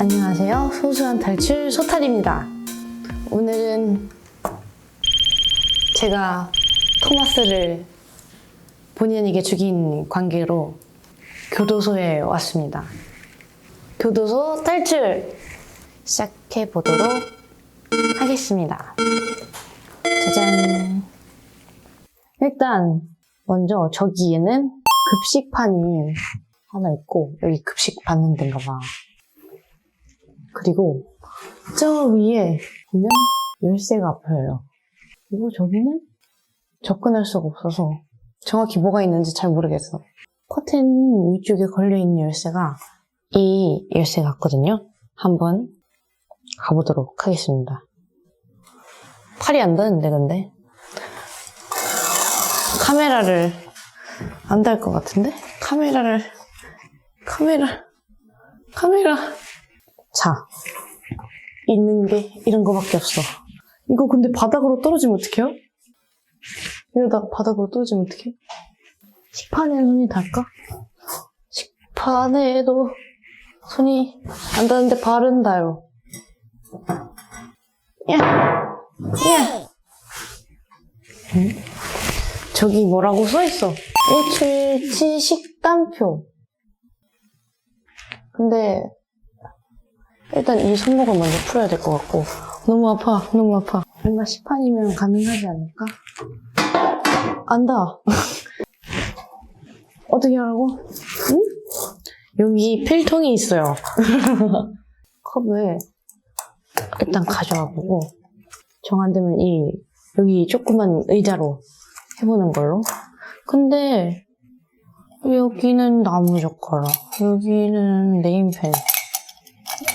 안녕하세요. 소소한 탈출 소탈입니다. 오늘은 제가 토마스를 아니게 죽인 관계로 교도소에 왔습니다. 교도소 탈출 시작해 보도록 하겠습니다. 짜잔. 일단 먼저 저기에는 급식판이 하나 있고 여기 급식 받는 데인가 봐. 그리고 저 위에 보면 열쇠가 보여요. 그리고 저기는 접근할 수가 없어서 정확히 뭐가 있는지 잘 모르겠어. 커튼 위쪽에 걸려있는 열쇠가 이 열쇠 같거든요. 한번 가보도록 하겠습니다. 팔이 안 닿는데 근데 카메라를 안 닿을 것 같은데? 카메라를 카메라 카메라 자, 있는 게 이런 거밖에 없어. 이거 근데 바닥으로 떨어지면 어떡해요? 이러다가 바닥으로 떨어지면 어떡해? 식판에 손이 닿을까? 식판에도 손이 안 닿는데 발은 닿아요. 야! 야! 응? 저기 뭐라고 써있어? 일출치 식단표. 근데 일단 이 손목을 먼저 풀어야 될 것 같고 너무 아파 너무 아파 뭔가 시판이면 가능하지 않을까? 안다 어떻게 하라고? 응? 여기 필통이 있어요 컵을 일단 가져와 보고 정 안 되면 이 여기 조그만 의자로 해보는 걸로 근데 여기는 나무 젓가락 여기는 네임펜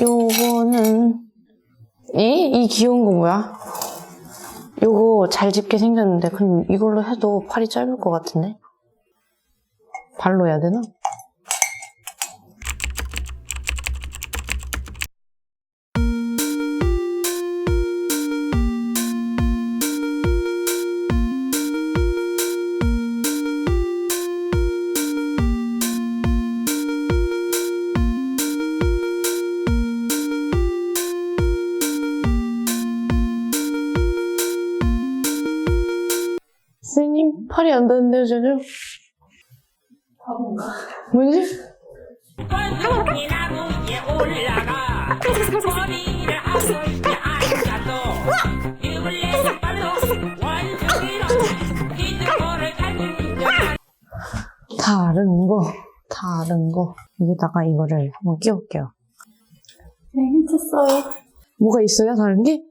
요거는 이? 이 귀여운 거 뭐야? 요거 잘 집게 생겼는데 그럼 이걸로 해도 팔이 짧을 것 같은데? 발로 해야 되나? 스님 팔이 안 닿는데요 전혀? 뭐지? 다른 거 다른 거 여기다가 이거를 한번 끼울게요 네, 힌트 써요. 뭐가 있어요 다른 게?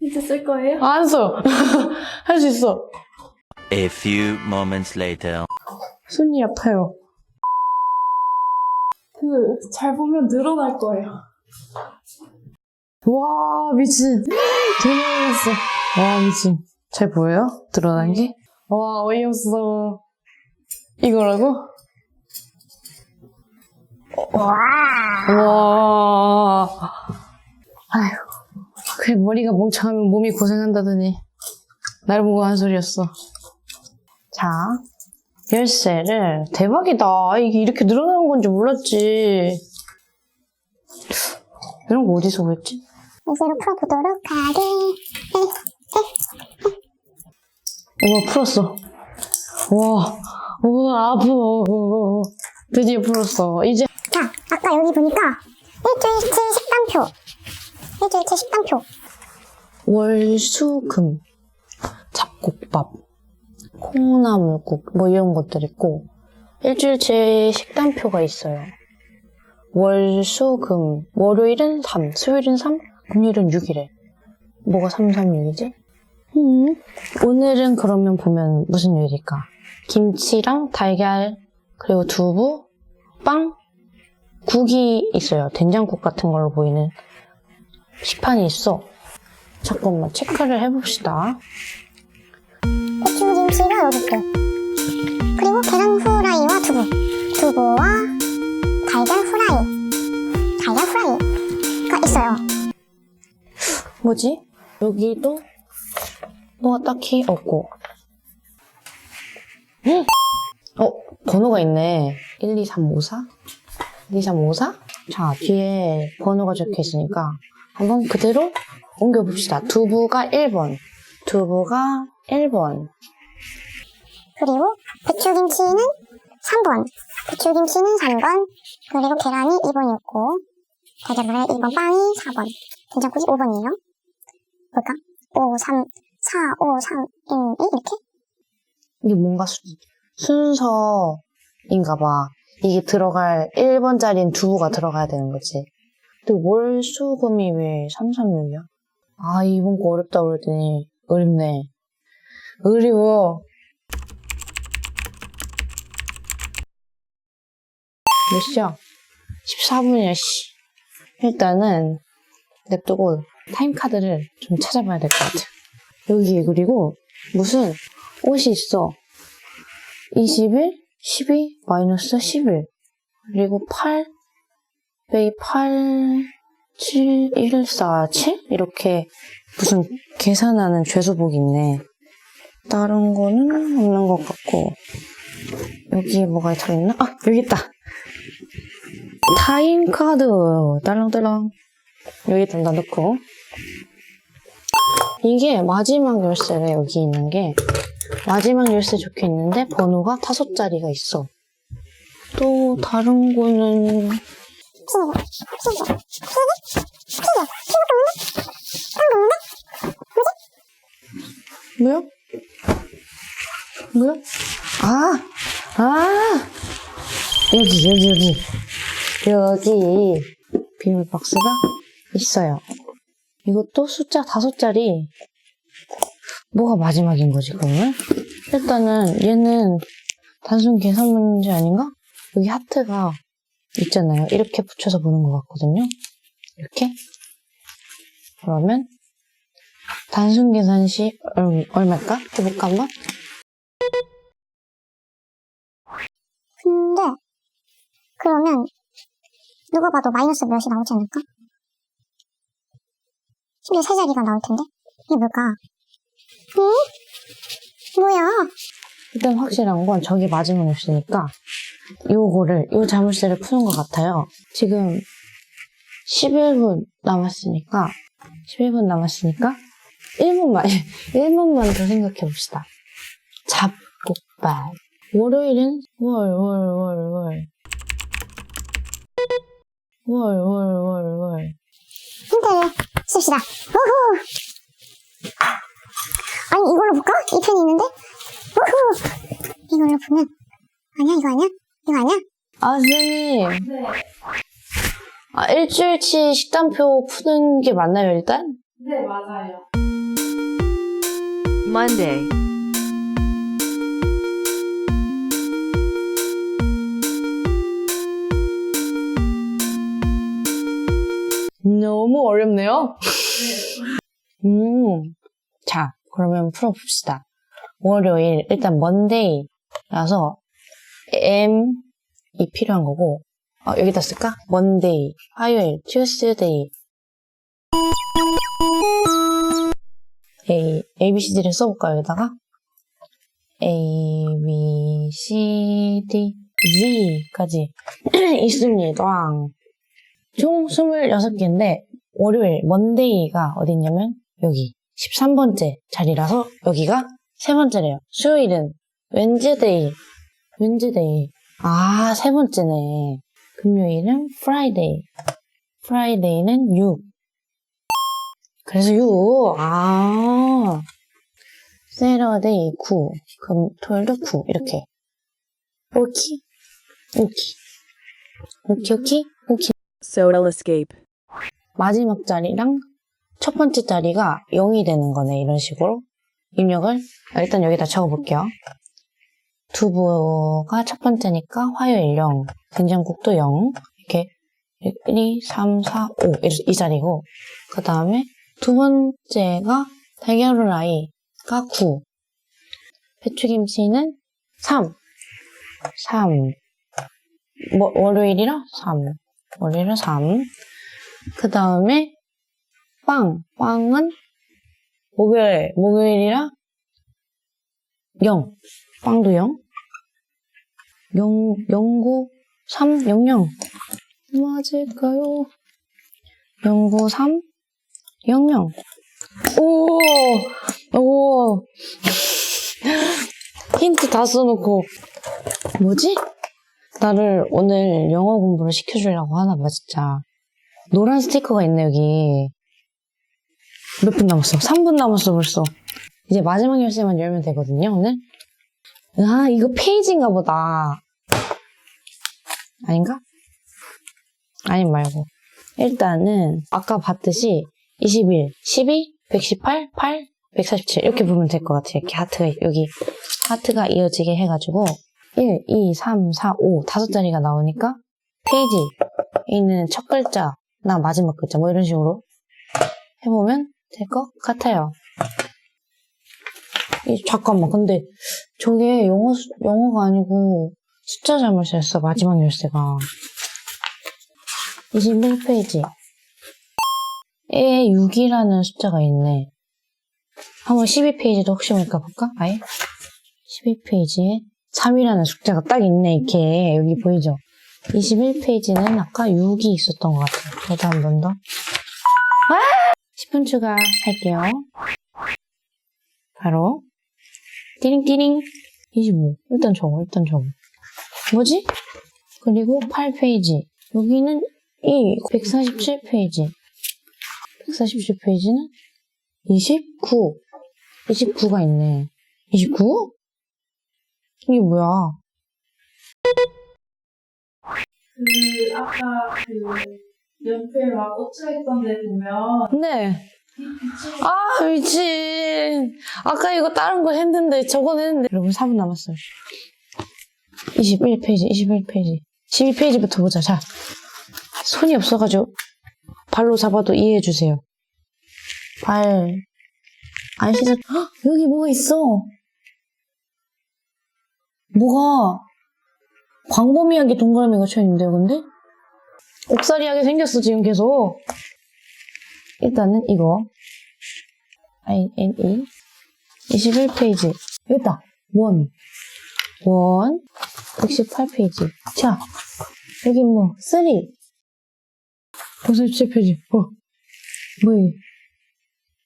힌트 쓸 거예요? 안 써! 할 수 있어 A few moments later. 손이 아파요 그, 잘 보면 늘어날 거예요. 와 미친. 대박이었어. 와 미친. 잘 보여요? 드러난 게? 와 어이없어. 이거라고? 와. 아휴. 그래 머리가 멍청하면 몸이 고생한다더니. 날 보고 한 소리였어. 자 열쇠를 대박이다 이게 이렇게 늘어나는 건지 몰랐지 이런 거 어디서 구했지? 열쇠로 풀어보도록 하게. 우와 풀었어. 와, 우와 아파. 드디어 풀었어. 이제 자, 아까 여기 보니까 일주일치 식단표. 일주일치 식단표. 월수금, 잡곡밥, 콩나물국 뭐 이런 것들 있고 일주일치 식단표가 있어요. 월 수 금 월요일은 3, 수요일은 3, 금요일은 6이래. 뭐가 3, 3, 6이지? 음. 오늘은 그러면 보면 무슨 요일일까? 김치랑 달걀, 그리고 두부, 빵, 국이 있어요. 된장국 같은 걸로 보이는 식판이 있어. 잠깐만 체크를 해봅시다. 고추김치가 6개. 그리고 계란 후라이와 두부. 두부와 달걀 후라이. 달걀 후라이가 있어요. 뭐지? 여기도 뭐가 딱히 없고. 헉! 어, 번호가 있네. 12354? 12354? 자, 뒤에 번호가 적혀 있으니까 한번 그대로 옮겨봅시다. 두부가 1번. 두부가 1번. 그리고 배추김치는 3번. 배추김치는 3번. 그리고 계란이 2번이었고, 달걀후라이 2번, 빵이 4번. 된장국이 5번이에요. 뭘까? 5, 3, 4, 5, 3, 1, 2 이렇게? 이게 뭔가 수, 순서인가 봐. 이게 들어갈 1번짜리는 두부가 들어가야 되는 거지. 근데 월 수 금이 왜 336이야? 아, 이번 거 어렵다 그랬더니 어렵네. 어려워. 몇 시야? 14분이야, 씨. 일단은 냅두고 타임카드를 좀 찾아봐야 될 것 같아. 여기 그리고 무슨 옷이 있어. 21, 12, 마이너스 11. 그리고 8, 빼기 8, 7, 1, 4, 7? 이렇게 무슨 계산하는 죄수복이 있네. 다른 거는 없는 것 같고. 여기에 뭐가 들어있나? 아, 여기 있다. 타임카드. 딸랑딸랑. 여기다 넣고. 이게 마지막 열쇠래, 여기 있는 게. 마지막 열쇠 적혀 있는데 번호가 다섯 자리가 있어. 또 다른 거는 뭐야? 뭐야? 아, 아, 여기 여기 여기 여기 비밀 박스가 있어요. 이것도 숫자 다섯 자리. 뭐가 마지막인 거지 그러면? 일단은 얘는 단순 계산 문제 아닌가? 여기 하트가 있잖아요. 이렇게 붙여서 보는 것 같거든요. 이렇게. 그러면 단순 계산 시 얼, 얼마일까? 해볼까 한번? 근데, 그러면, 누가 봐도 마이너스 몇이 나오지 않을까? 심지어 세 자리가 나올 텐데? 이게 뭘까? 응? 뭐야? 일단 확실한 건 저기 마지막에 없으니까 요거를 요 자물쇠를 푸는 것 같아요. 지금 11분 남았으니까 11분 남았으니까 1분만 1분만 더 생각해 봅시다. 잡곡발 월요일은 월 월 월월 월 월 월월 힌트를 씁시다. 우후! 아니, 이걸로 볼까? 이 펜이 있는데? 우후! 이걸로 보면, 아니야, 이거 아니야? 이거 아니야? 아 선생님 아 일주일치 식단표 푸는 게 맞나요 일단? 네, 맞아요. Monday, 너무 어렵네요. 음, 자, 그러면 풀어봅시다. 월요일, 일단 먼데이라서 M이 필요한 거고, 어, 여기다 쓸까? 먼데이, 화요일, 튜스데이. A, A, B, C, D를 써볼까요, 여기다가? A, B, C, D, Z까지 있습니다. 총 26개인데, 월요일, 먼데이가 어딨냐면, 여기, 13번째 자리라서, 여기가 세 번째래요. 수요일은, 웬즈데이, 웬즈데이. 아, 세 번째네. 금요일은 프라이데이. 프라이데이는 6. 그래서 6. 아. 세러데이 9. 금, 토요일도 9. 이렇게. 오키. 오키. 오키, 오키, 오키. Soda Escape. 마지막 자리랑 첫 번째 자리가 0이 되는 거네, 이런 식으로. 입력을 아, 일단 여기다 적어볼게요. 두부가 첫 번째니까 화요일 0, 된장국도 0, 이렇게 1, 2, 3, 4, 5, 이, 이 자리고, 그 다음에 두 번째가 달걀후라이가 9, 배추김치는 3, 3, 뭐, 월요일이라 3. 월요일은 3. 그 다음에, 빵. 빵은 목요일, 목요일이라 0. 빵도 0. 0, 09, 3, 00. 맞을까요? 09, 3, 00. 오! 오! 힌트 다 써놓고. 뭐지? 나를 오늘 영어 공부를 시켜주려고 하나 봐, 진짜. 노란 스티커가 있네, 여기. 몇 분 남았어? 3분 남았어, 벌써. 이제 마지막 열쇠만 열면 되거든요, 오늘. 아, 이거 페이지인가 보다. 아닌가? 아님 말고. 일단은, 아까 봤듯이, 21, 12, 118, 8, 147. 이렇게 보면 될 것 같아요. 이렇게 하트가, 여기, 하트가 이어지게 해가지고, 1, 2, 3, 4, 5, 다섯 자리가 나오니까, 페이지에 있는 첫 글자, 나 마지막 글자, 뭐 이런 식으로 해보면 될 것 같아요. 이, 잠깐만, 근데 저게 영어, 수- 영어가 아니고 숫자 잘못 썼어, 마지막 열쇠가. 21페이지. 에 6이라는 숫자가 있네. 한번 12페이지도 혹시 모르니까 볼까? 아예? 12페이지에 3이라는 숫자가 딱 있네, 이렇게. 여기 보이죠? 21페이지는 아까 6이 있었던 것 같아요. 저도 한 번 더. 아! 10분 추가할게요. 바로 띠링띠링 25 일단 적어 일단 적어 뭐지? 그리고 8페이지 여기는 이 147페이지 147페이지는 29 29가 있네 29? 이게 뭐야 그 아까 그 연필 막 꽂혀있던 데 보면 네. 아, 미친. 아까 이거 다른 거 했는데, 저건 했는데. 여러분, 4분 남았어요. 21페이지, 21페이지. 12페이지부터 보자. 자. 손이 없어가지고, 발로 잡아도 이해해주세요. 발. 안 씻어. 헉, 여기 뭐가 있어. 뭐가, 광범위하게 동그라미가 쳐있는데요, 근데? 옥살이하게 생겼어, 지금 계속. 일단은 이거. INE 21페이지. 여기 있다. 원. 원, 118페이지. 자 여기 뭐 쓰리. 벌써 17페이지. 어. 뭐야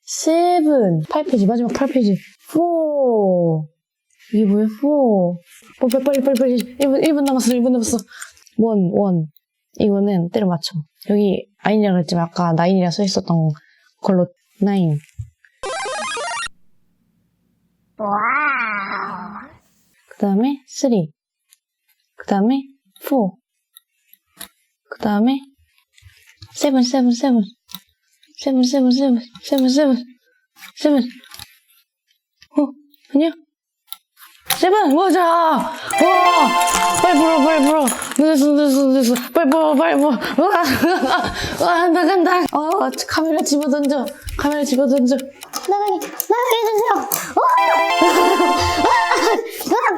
세븐. 8페이지. 마지막 8페이지. 포 이게 뭐야? 오. 어, 빨리, 빨리, 빨리. 1분, 1분 남았어, 1분 남았어. 원, 원. 이거는 때려 맞춰. 여기 아인이라 그랬지만 아까 나인이라 써 있었던 걸로 나인. 그 다음에 3. 그 다음에 4. 그 다음에 7, 7, 7. 7, 7, 7, 7, 7, 7. 어, 아니야? 제발 모자 와 빨리 불어 빨리 불어. 눈에서눈에서눈에서 빨리 불어 빨리 불어. 와와 나간다. 어 카메라 집어 던져. 카메라 집어 던져. 나가게 나가게 해주세요. 와.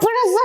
불었어.